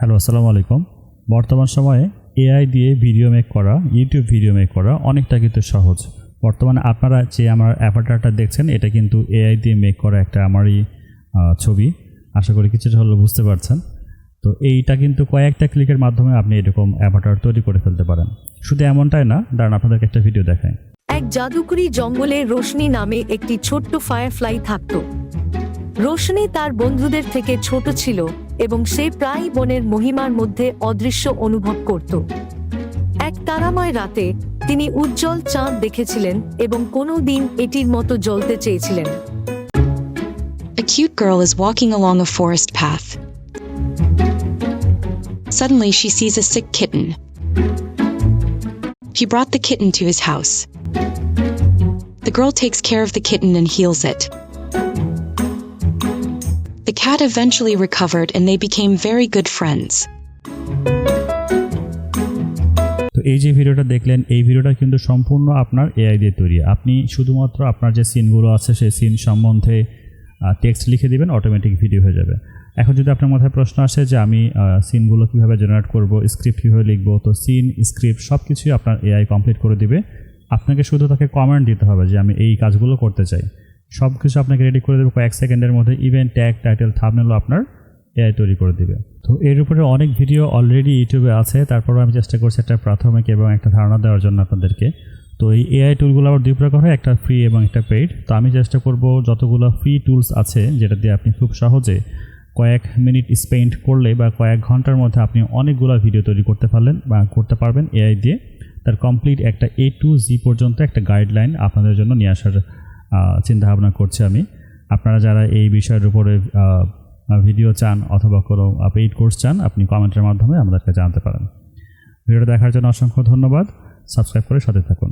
Hello, আসসালামু আলাইকুম। বর্তমান সময়ে এআই দিয়ে ভিডিও মেক করা ইউটিউব ভিডিও মেক করা অনেকটা কিন্তু সহজ। বর্তমানে আপনারা যে আমার অ্যাভাটারটা দেখছেন, এটা কিন্তু এআই দিয়ে মেক করা একটা আমারই ছবি। আশা করি কিছুটা হলেও বুঝতে পারছেন। তো এইটা কিন্তু কয়েকটা ক্লিকের মাধ্যমে আপনি এরকম অ্যাভাটার তৈরি করে ফেলতে পারেন। শুধু এমনটাই না, দাঁড়ান আপনাদেরকে একটা ভিডিও দেখায় এক জাদুকরি জঙ্গলে রোশনি নামে একটি ছোট্ট ফায়ারফ্লাই থাকত। রোশনি তার বন্ধুদের থেকে ছোট ছিল। এবং সে প্রায় বনের মহিমার মধ্যে অদৃশ্য অনুভব করত এক তারাময় রাতে তিনি উজ্জ্বল চাঁদ দেখেছিলেন এবং কোনো দিন এটির মতো জ্বলতে চেয়েছিলেন A cute girl is walking along a forest path. Suddenly, she sees a sick kitten. He brought the kitten to his house. The girl takes care of the kitten and heals it. Cat eventually recovered and they became very good friends. তো এই যে ভিডিওটা দেখলেন, এই ভিডিওটা কিন্তু সম্পূর্ণ আপনার এআই দিয়ে তৈরি। আপনি শুধুমাত্র আপনার যে সিনগুলো আছে, সেই সিন সম্বন্ধে টেক্সট লিখে দিবেন অটোমেটিক ভিডিও হয়ে যাবে। এখন যদি আপনার মাথায় প্রশ্ন আসে যে আমি সিনগুলো কীভাবে জেনারেট করব স্ক্রিপ্ট কীভাবে লিখব, তো সিন স্ক্রিপ্ট সব কিছুই আপনার এআই কমপ্লিট করে দিবে। আপনাকে শুধু তাকে কমেন্ট দিতে হবে যে আমি এই কাজগুলো করতে চাই। সব কিছু আপনাকে রেডি করে দেবে কয়েক সেকেন্ডের মধ্যে। ইভেন ট্যাগ টাইটেল থামনেলও আপনার এআই তৈরি করে দিবে। তো এর উপরে অনেক ভিডিও অলরেডি ইউটিউবে আছে। তারপরও আমি চেষ্টা করছি একটা প্রাথমিক এবং একটা ধারণা দেওয়ার জন্য আপনাদেরকে। তো এই এআই টুলগুলো আবার দুই প্রকার হয়, একটা ফ্রি এবং একটা পেইড তো আমি চেষ্টা করব যতগুলো ফ্রি টুলস আছে, যেটা দিয়ে আপনি খুব সহজে কয়েক মিনিট স্পেন্ড করলে বা কয়েক ঘণ্টার মধ্যে আপনি অনেকগুলো ভিডিও তৈরি করতে পারলেন বা করতে পারবেন এআই দিয়ে। তার কমপ্লিট একটা এ টু জি পর্যন্ত একটা গাইডলাইন আপনাদের জন্য নিয়ে আসার চিন্তা ভাবনা করছি আমি। আপনারা যারা এই বিষয়ের উপরে ভিডিও চান অথবা কোনো পেইড কোর্স চান, আপনি কমেন্টের মাধ্যমে আমাদেরকে জানতে পারেন। ভিডিওটা দেখার জন্য অসংখ্য ধন্যবাদ। সাবস্ক্রাইব করে সাথে থাকুন।